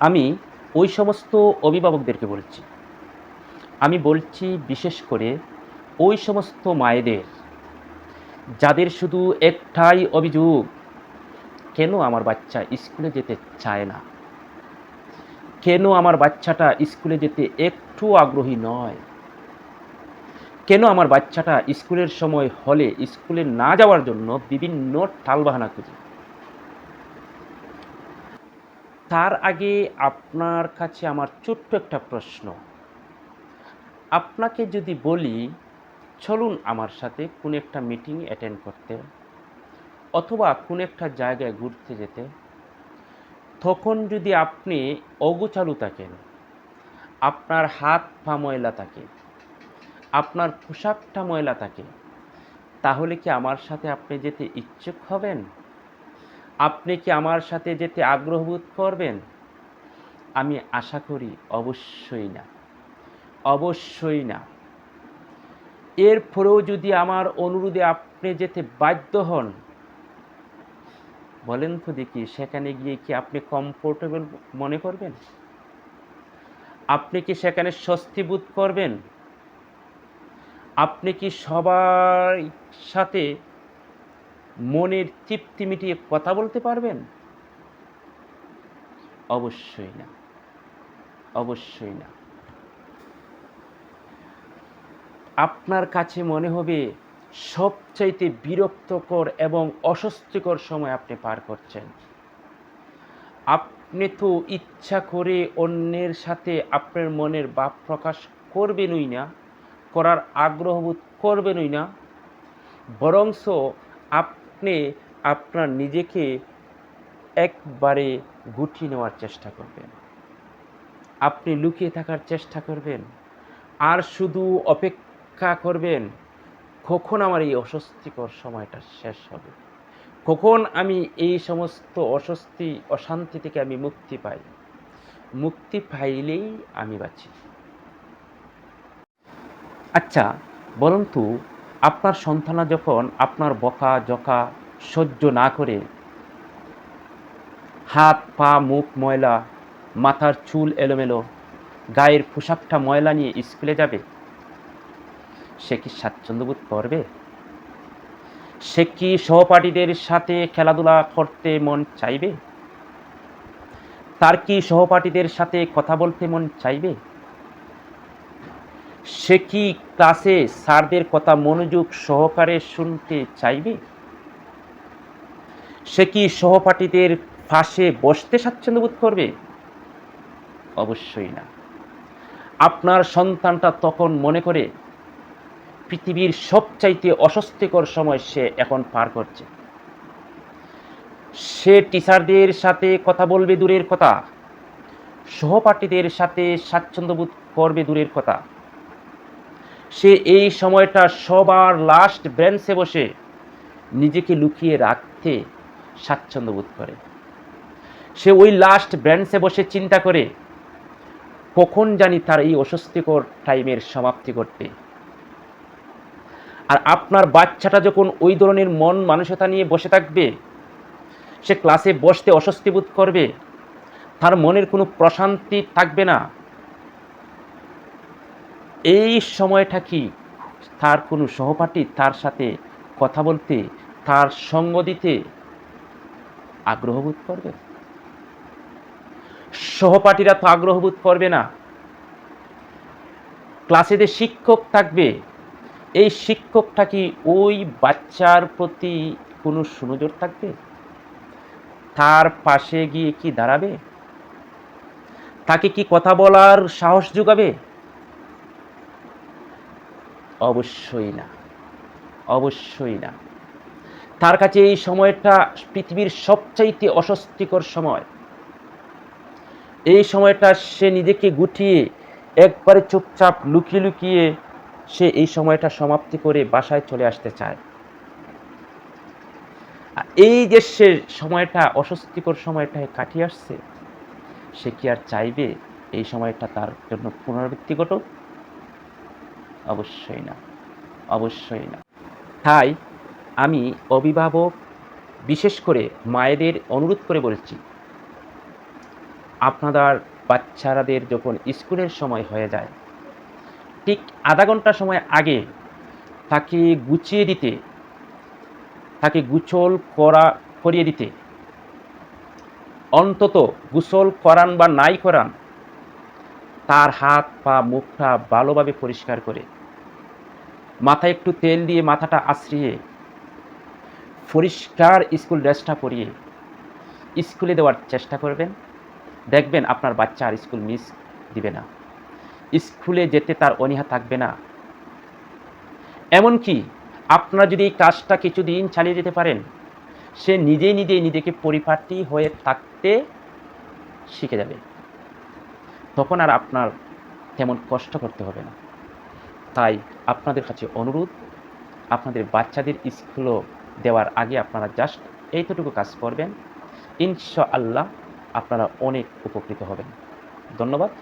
আমি ওই সমস্ত অভিভাবকদেরকে বলছি। আমি বলছি বিশেষ করে ওই সমস্ত মায়েদের, যাদের শুধু একটাই অভিযোগ, কেন আমার বাচ্চা স্কুলে যেতে চায় না? কেন আমার বাচ্চাটা স্কুলে যেতে একটু আগ্রহী নয়? কেন আমার বাচ্চাটা স্কুলের সময় হলে স্কুলে না যাওয়ার জন্য বিভিন্ন টালবাহানা খুঁজে? তার আগে আপনার কাছে আমার ছোট্ট একটা প্রশ্ন। আপনাকে যদি বলি, চলুন আমার সাথে কোন একটা মিটিং অ্যাটেন্ড করতে, অথবা কোন একটা জায়গায় ঘুরতে যেতে। তখন যদি আপনি অগোচালু থাকেন, আপনার হাত পা ময়লা থাকে, আপনার পোশাকটা ময়লা থাকে, তাহলে কি আমার সাথে আপনি যেতে ইচ্ছুক হবেন? আপনি কি আমার সাথে যেতে আগ্রহ বোধ করবেন? আমি আশা করি অবশ্যই না। অবশ্যই না। এরপরেও যদি আমার অনুরোধে আপনি যেতে বাধ্য হন, বলেন তো দেখি সেখানে গিয়ে কি আপনি কমফোর্টেবল মনে করবেন? আপনি কি সেখানে স্বস্তি বোধ করবেন? আপনি কি সবার সাথে মনের তৃপ্তি মিটিয়ে কথা বলতে পারবেন? অবশ্যই না। অবশ্যই না। আপনার কাছে মনে হবে সবচাইতে বিরক্তকর এবং অস্বস্তিকর সময় আপনি পার করছেন। আপনি তো ইচ্ছা করে অন্যের সাথে আপনার মনের ভাব প্রকাশ করবেনই না, করার আগ্রহ বোধ করবেনই না, বরংস আপনি আপনার নিজেকে একবারে গুটিয়ে নেওয়ার চেষ্টা করবেন। আপনি লুকিয়ে থাকার চেষ্টা করবেন। আর শুধু অপেক্ষা করবেন, কখন আমার এই অস্বস্তিকর সময়টা শেষ হবে? কখন আমি এই সমস্ত অস্বস্তি, অশান্তি থেকে আমি মুক্তি পাই? মুক্তি পাইলেই আমি বাঁচি। আচ্ছা বলুন তো আপনার সন্তানা যখন আপনার বকা, জকা সহ্য না করে, হাত, পা, মুখ, ময়লা, মাথার চুল এলোমেলো, গায়ের পোশাকটা ময়লা নিয়ে স্কুলে যাবে, সে কি স্বাচ্ছন্দ্যবোধ করবে? সে কি সহপাঠীদের সাথে খেলাধুলা করতে মন চাইবে? তার কি সহপাঠীদের সাথে কথা বলতে মন চাইবে? সে কি ক্লাসে স্যারদের কথা মনোযোগ সহকারে শুনতে চাইবে? সে কি সহপাঠীদের পাশে বসতে স্বাচ্ছন্দ্য বোধ করবে? অবশ্যই না। আপনার সন্তানটা তখন মনে করে, পৃথিবীর সবচাইতে অস্বস্তিকর সময় সে এখন পার করছে। সে টিচারদের সাথে কথা বলবে দূরের কথা। সহপাঠীদের সাথে স্বাচ্ছন্দ্য বোধ করবে দূরের কথা। সে এই সময়টা সবার লাস্ট ব্রেঞ্চে বসে নিজেকে লুকিয়ে রাখতে স্বাচ্ছন্দ্য বোধ করে। সে ওই লাস্ট ব্রেঞ্চে বসে চিন্তা করে, কখন জানি তার এই অস্বস্তিকর টাইমের সমাপ্তি করতে আর আপনার বাচ্চাটা যখন ওই ধরনের মন মানসিকতা নিয়ে বসে থাকবে, সে ক্লাসে বসতে অস্বস্তি বোধ করবে, তার মনের কোনো প্রশান্তি থাকবে না। এই সময়টা কি? তার কোনো সহপাঠী তার সাথে কথা বলতে, তার সঙ্গ দিতে আগ্রহ বোধ করবে? সহপাঠীরা তো আগ্রহ বোধ করবে না। ক্লাসে যে শিক্ষক থাকবে, এই শিক্ষকটা কি ওই বাচ্চার প্রতি কোনো সুনজর থাকবে? তার পাশে গিয়ে কি দাঁড়াবে? তাকে কি কথা বলার সাহস যোগাবে? অবশ্যই না। অবশ্যই না। তার কাছে এই সময়টা পৃথিবীর সবচাইতে অস্বস্তিকর সময়। এই সময়টা সে নিজেকে গুটিয়ে একবারে চুপচাপ লুকিয়ে লুকিয়ে সে এই সময়টা সমাপ্তি করে বাসায় চলে আসতে চায়। এই যে সে সময়টা, অস্বস্তিকর সময়টা কাটিয়ে আসছে, সে কি আর চাইবে এই সময়টা তার জন্য পুনরাবৃত্তি ঘটুক? অবশ্যই না অবশ্যই না। তাই আমি অভিভাবক, বিশেষ করে মায়েদের অনুরোধ করে বলছি, আপনাদের বাচ্চারাদের যখন স্কুলের সময় হয়ে যায়, ঠিক আধা ঘণ্টা সময় আগে তাকে গুছিয়ে দিতে, তাকে গুচল করা, করিয়ে দিতে, অন্তত গোসল করান বা নাই করান, তার হাত পা মুখটা ভালোভাবে পরিষ্কার করে মাথায় একটু তেল দিয়ে মাথাটা আশ্রিয়ে পরিষ্কার স্কুল ড্রেসটা পরিয়ে স্কুলে দেওয়ার চেষ্টা করবেন। দেখবেন আপনার বাচ্চা আর স্কুল মিস দিবে না। স্কুলে যেতে তার অনীহা থাকবে না। এমনকি আপনারা যদি এই কাজটা কিছুদিন চালিয়ে যেতে পারেন, সে নিজেই নিজেই নিজেকে পরিপাটি হয়ে থাকতে শিখে যাবে। তখন আর আপনার তেমন কষ্ট করতে হবে না। তাই আপনাদের কাছে অনুরোধ, আপনাদের বাচ্চাদের স্কুলও দেওয়ার আগে আপনারা জাস্ট এইটুকু কাজ করবেন। ইনশাআল্লাহ আপনারা অনেক উপকৃত হবেন। ধন্যবাদ।